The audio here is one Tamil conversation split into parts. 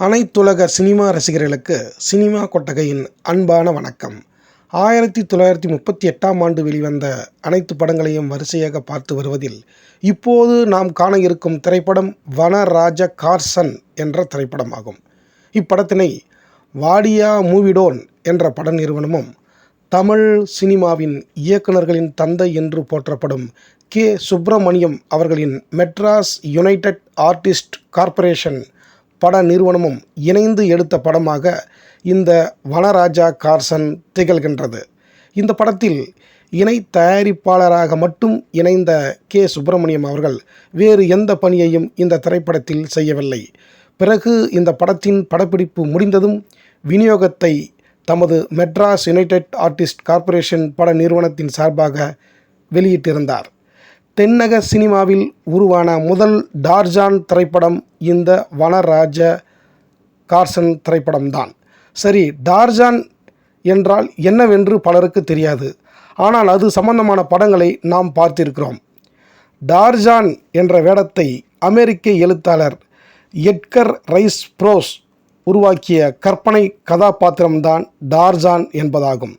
அனைத்துலக சினிமா ரசிகர்களுக்கு சினிமா கொட்டகையின் அன்பான வணக்கம். ஆயிரத்தி தொள்ளாயிரத்தி முப்பத்தி எட்டாம் ஆண்டு வெளிவந்த அனைத்து படங்களையும் வரிசையாக பார்த்து வருவதில் இப்போது நாம் காண இருக்கும் திரைப்படம் வனராஜ கார்சன் என்ற திரைப்படமாகும். இப்படத்தினை வாடியா மூவிடோன் என்ற பட நிறுவனமும் தமிழ் சினிமாவின் இயக்குனர்களின் தந்தை என்று போற்றப்படும் கே. சுப்பிரமணியம் அவர்களின் மெட்ராஸ் யுனைடெட் ஆர்டிஸ்ட் கார்ப்பரேஷன் பட நிறுவனமும் இணைந்து எடுத்த படமாக இந்த வனராஜா கார்சன் திகழ்கின்றது. இந்த படத்தில் இணை தயாரிப்பாளராக மட்டும் இணைந்த கே. சுப்பிரமணியம் அவர்கள் வேறு எந்த பணியையும் இந்த திரைப்படத்தில் செய்யவில்லை. பிறகு இந்த படத்தின் படப்பிடிப்பு முடிந்ததும் விநியோகத்தை தமது மெட்ராஸ் யுனைடெட் ஆர்டிஸ்ட் கார்ப்பரேஷன் பட நிறுவனத்தின் சார்பாக வெளியிட்டிருந்தார். தென்னக சினிமாவில் உருவான முதல் டார்ஜான் திரைப்படம் இந்த வனராஜ கார்சன் திரைப்படம்தான். சரி டார்ஜான் என்றால் என்னவென்று பலருக்கு தெரியாது. ஆனால் அது சம்பந்தமான படங்களை நாம் பார்த்திருக்கிறோம். டார்ஜான் என்ற வேடத்தை அமெரிக்க எழுத்தாளர் எட்கர் ரைஸ் ப்ரோஸ் உருவாக்கிய கற்பனை கதாபாத்திரம்தான் டார்ஜான் என்பதாகும்.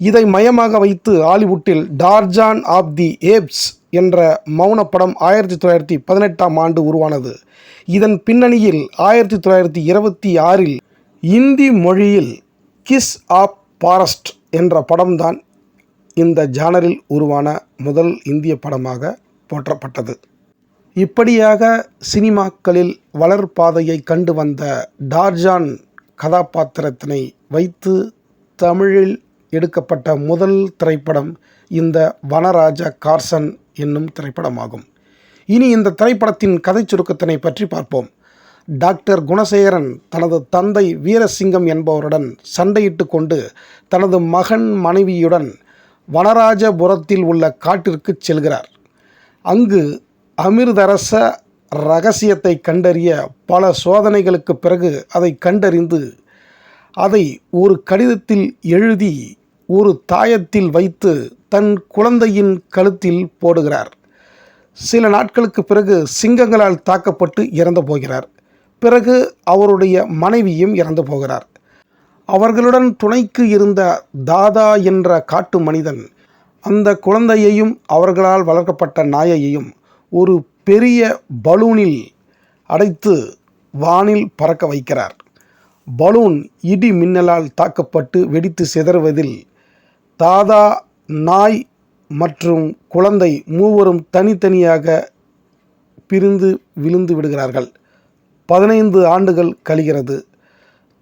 இதை மையமாக வைத்து ஹாலிவுட்டில் டார்ஜான் ஆஃப் தி ஏப்ஸ் என்ற மௌனப்படம் ஆயிரத்தி தொள்ளாயிரத்தி பதினெட்டாம் ஆண்டு உருவானது. இதன் பின்னணியில் ஆயிரத்தி தொள்ளாயிரத்தி இருபத்தி ஆறில் இந்தி மொழியில் கிஸ் ஆப் பாரஸ்ட் என்ற படம்தான் இந்த ஜானரில் உருவான முதல் இந்திய படமாக போற்றப்பட்டது. இப்படியாக சினிமாக்களில் வளர்பாதையை கண்டு வந்த டார்ஜான் கதாபாத்திரத்தினை வைத்து தமிழில் எடுக்கப்பட்ட முதல் திரைப்படம் இந்த வனராஜ கார்சன் என்னும் திரைப்படமாகும். இனி இந்த திரைப்படத்தின் கதை சுருக்கத்தினை பற்றி பார்ப்போம். டாக்டர் குணசேகரன் தனது தந்தை வீரசிங்கம் என்பவருடன் சண்டையிட்டு கொண்டு தனது மகன் மனைவியுடன் வனராஜபுரத்தில் உள்ள காட்டிற்கு செல்கிறார். அங்கு அமிர்தரச ரகசியத்தை கண்டறிய பல சோதனைகளுக்கு பிறகு அதை கண்டறிந்து அதை ஒரு கடிதத்தில் எழுதி ஒரு தாயத்தில் வைத்து தன் குழந்தையின் கழுத்தில் போடுகிறார். சில நாட்களுக்கு பிறகு சிங்கங்களால் தாக்கப்பட்டு இறந்து போகிறார். பிறகு அவருடைய மனைவியும் இறந்து போகிறார். அவர்களுடன் துணைக்கு இருந்த தாதா என்ற காட்டு மனிதன் அந்த குழந்தையையும் அவர்களால் வளர்க்கப்பட்ட நாயையும் ஒரு பெரிய பலூனில் அடைத்து வானில் பறக்க வைக்கிறார். பலூன் இடி மின்னலால் தாக்கப்பட்டு வெடித்து சிதறுவதில் தாதா நாய் மற்றும் குழந்தை மூவரும் தனித்தனியாக பிரிந்து விழுந்து விடுகிறார்கள். பதினைந்து ஆண்டுகள் கழிகிறது.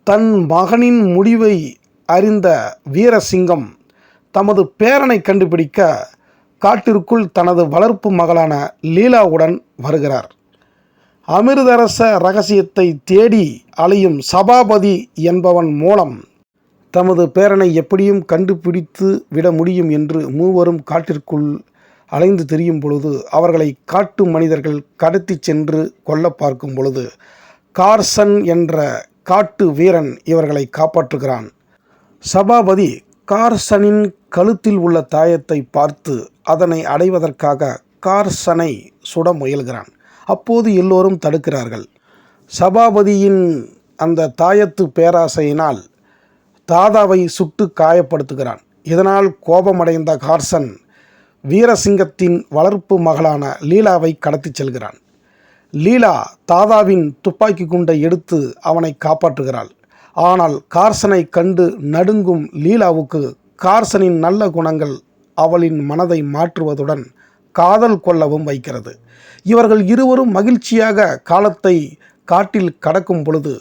தன் மகனின் முடிவை அறிந்த வீரசிங்கம் தமது பேரனை கண்டுபிடிக்க காட்டிற்குள் தனது வளர்ப்பு மகளான லீலாவுடன் வருகிறார். அமிர்தரச ரகசியத்தை தேடி அலையும் சபாபதி என்பவன் மூலம் தமது பேரனை எப்படியும் கண்டுபிடித்து விட முடியும் என்று மூவரும் காட்டிற்குள் அலைந்து திரியும் பொழுது அவர்களை காட்டு மனிதர்கள் கடத்தி சென்று கொல்ல பார்க்கும் பொழுது கார்சன் என்ற காட்டு வீரன் இவர்களை காப்பாற்றுகிறான். சபாபதி கார்சனின் கழுத்தில் உள்ள தாயத்தை பார்த்து அதனை அடைவதற்காக கார்சனை சுட முயல்கிறான். அப்போது எல்லோரும் தடுக்கிறார்கள். சபாபதியின் அந்த தாயத்து பேராசையினால் தாதாவை சுட்டு காயப்படுத்துகிறான். இதனால் கோபமடைந்த கார்சன் வீரசிங்கத்தின் வளர்ப்பு மகளான லீலாவை கடத்திச் செல்கிறான். லீலா தாதாவின் துப்பாக்கி குண்டை எடுத்து அவனை காப்பாற்றுகிறாள். ஆனால் கார்சனை கண்டு நடுங்கும் லீலாவுக்கு கார்சனின் நல்ல குணங்கள் அவளின் மனதை மாற்றுவதுடன் காதல் கொள்ளவும் வைக்கிறது. இவர்கள் இருவரும் மகிழ்ச்சியாக காலத்தை காட்டில் கடக்கும் பொழுது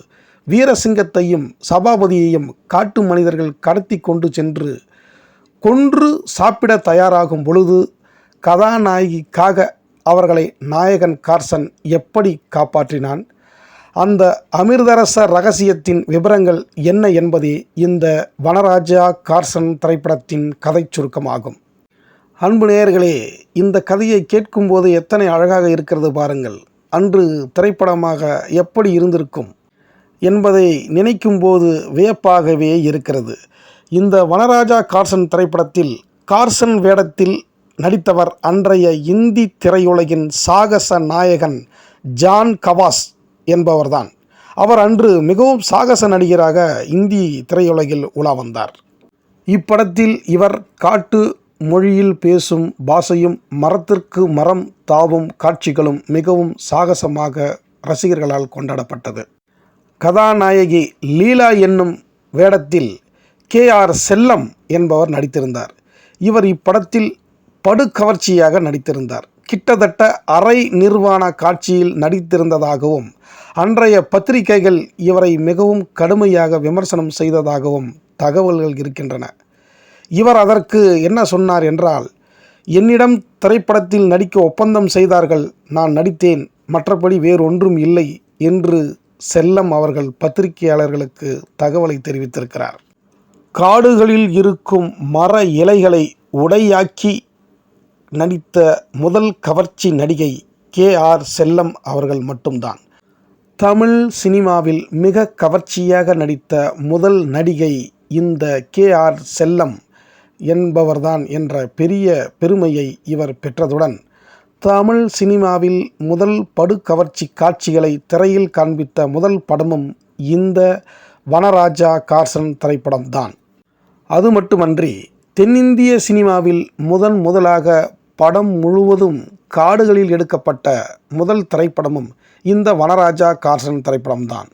வீரசிங்கத்தையும் சபாபதியையும் காட்டு மனிதர்கள் கடத்தி கொண்டு சென்று கொன்று சாப்பிட தயாராகும் பொழுது கதாநாயகிக்காக அவர்களை நாயகன் கார்சன் எப்படி காப்பாற்றினான்? அந்த அமிர்தரச ரகசியத்தின் விவரங்கள் என்ன என்பதே இந்த வனராஜா கார்சன் திரைப்படத்தின் கதை சுருக்கமாகும். அன்பு நேயர்களே இந்த கதையை கேட்கும்போது எத்தனை அழகாக இருக்கிறது பாருங்கள். அன்று திரைப்படமாக எப்படி இருந்திருக்கும்? என்பதை நினைக்கும்போது வியப்பாகவே இருக்கிறது. இந்த வனராஜா கார்சன் திரைப்படத்தில் கார்சன் வேடத்தில் நடித்தவர் அன்றைய இந்தி திரையுலகின் சாகச நாயகன் ஜான் கவாஸ் என்பவர்தான். அவர் அன்று மிகவும் சாகச நடிகராக இந்தி திரையுலகில் உலா வந்தார். இப்படத்தில் இவர் காட்டு மொழியில் பேசும் பாஷையும் மரத்திற்கு மரம் தாவும் காட்சிகளும் மிகவும் சாகசமாக ரசிகர்களால் கொண்டாடப்பட்டது. கதாநாயகி லீலா என்னும் வேடத்தில் கே ஆர் செல்லம் என்பவர் நடித்திருந்தார். இவர் இப்படத்தில் படுகவர்ச்சியாக நடித்திருந்தார். கிட்டத்தட்ட அரை நிர்வாண காட்சியில் நடித்திருந்ததாகவும் அன்றைய பத்திரிகைகள் இவரை மிகவும் கடுமையாக விமர்சனம் செய்ததாகவும் தகவல்கள் இருக்கின்றன. இவர் அதற்கு என்ன சொன்னார் என்றால் என்னிடம் திரைப்படத்தில் நடிக்க ஒப்பந்தம் செய்தார்கள் நான் நடித்தேன் மற்றபடி வேறொன்றும் இல்லை என்று செல்லம் அவர்கள் பத்திரிகையாளர்களுக்கு தகவலை தெரிவித்திருக்கிறார். காடுகளில் இருக்கும் மர இலைகளை உடையாக்கி நடித்த முதல் கவர்ச்சி நடிகை கே. ஆர். செல்லம் அவர்கள் மட்டும்தான். தமிழ் சினிமாவில் மிக கவர்ச்சியாக நடித்த முதல் நடிகை இந்த கே. ஆர். செல்லம் என்பவர்தான் என்ற பெரிய பெருமையை இவர் பெற்றதுடன் தமிழ் சினிமாவில் முதல் படுகவர்ச்சி காட்சிகளை திரையில் காண்பித்த முதல் படமும் இந்த வனராஜா கார்சன் திரைப்படம்தான். அது மட்டுமன்றி தென்னிந்திய சினிமாவில் முதன் முதலாக படம் முழுவதும் காடுகளில் எடுக்கப்பட்ட முதல் திரைப்படமும் இந்த வனராஜா கார்சன் திரைப்படம்தான்.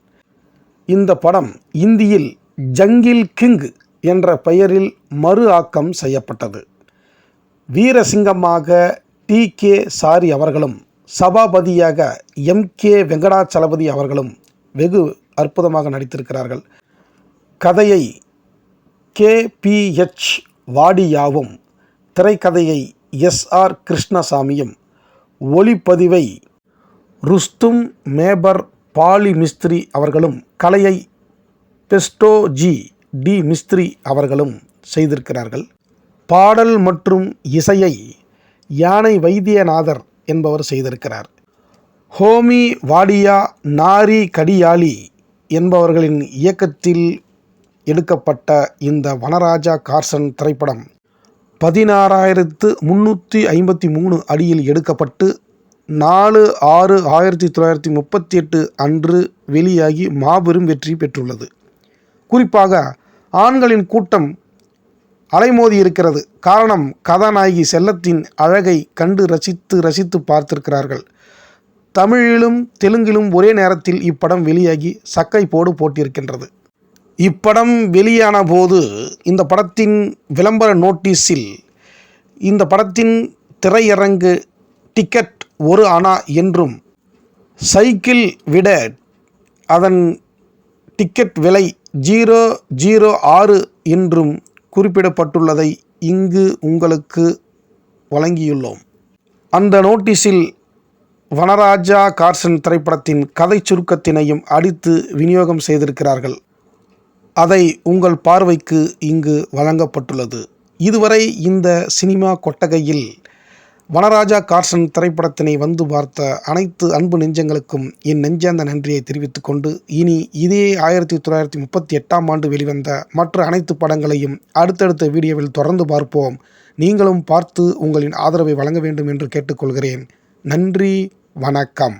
இந்த படம் இந்தியில் ஜங்கில் கிங் என்ற பெயரில் மறு ஆக்கம் செய்யப்பட்டது. வீரசிங்கமாக டி கே சாரி அவர்களும் சபாபதியாக எம் கே வெங்கடாச்சலபதி அவர்களும் வெகு அற்புதமாக நடித்திருக்கிறார்கள். கதையை கேபிஹெச் வாடியாவும் திரைக்கதையை எஸ் ஆர் கிருஷ்ணசாமியும் ஒளிப்பதிவை ருஸ்தும் மேபர் பாலி மிஸ்திரி அவர்களும் கலையை பெஸ்டோ ஜி டி மிஸ்திரி அவர்களும் செய்திருக்கிறார்கள். பாடல் மற்றும் இசையை யானை வைத்தியநாதர் என்பவர் செய்திருக்கிறார். ஹோமி வாடியா நாரி கடியாளி என்பவர்களின் இயக்கத்தில் எடுக்கப்பட்ட இந்த வனராஜா கார்சன் திரைப்படம் பதினாறாயிரத்து முந்நூற்றி ஐம்பத்தி மூணு அடியில் எடுக்கப்பட்டு நாலு ஆறு ஆயிரத்தி தொள்ளாயிரத்தி முப்பத்தி எட்டு அன்று வெளியாகி மாபெரும் வெற்றி பெற்றுள்ளது. குறிப்பாக ஆண்களின் கூட்டம் அலைமோதி இருக்கிறது. காரணம் கதாநாயகி செல்லத்தின் அழகை கண்டு ரசித்து ரசித்து பார்த்திருக்கிறார்கள். தமிழிலும் தெலுங்கிலும் ஒரே நேரத்தில் இப்படம் வெளியாகி சக்கை போடு போட்டிருக்கின்றது. இப்படம் வெளியான போது இந்த படத்தின் விளம்பர நோட்டீஸில் இந்த படத்தின் திரையரங்கு டிக்கெட் ஒரு அணா என்றும் சைக்கிள் விட அதன் டிக்கெட் விலை ஜீரோ ஜீரோ ஆறு என்றும் குறிப்பிடப்பட்டுள்ளதை இங்கு உங்களுக்கு வழங்கியுள்ளோம். அந்த நோட்டீஸில் வனராஜா கார்சன் திரைப்படத்தின் கதை சுருக்கத்தினையும் அடித்து விநியோகம் செய்திருக்கிறார்கள். அதை உங்கள் பார்வைக்கு இங்கு வழங்கப்பட்டுள்ளது. இதுவரை இந்த சினிமா கொட்டகையில் வனராஜா கார்சன் திரைப்படத்தினை வந்து பார்த்த அனைத்து அன்பு நெஞ்சங்களுக்கும் என் நெஞ்சார்ந்த நன்றியை தெரிவித்துக் கொண்டு இனி இதே ஆயிரத்தி தொள்ளாயிரத்தி முப்பத்தி எட்டாம் ஆண்டு வெளிவந்த மற்ற அனைத்து படங்களையும் அடுத்தடுத்த வீடியோவில் தொடர்ந்து பார்ப்போம். நீங்களும் பார்த்து உங்களின் ஆதரவை வழங்க வேண்டும் என்று கேட்டுக்கொள்கிறேன். நன்றி வணக்கம்.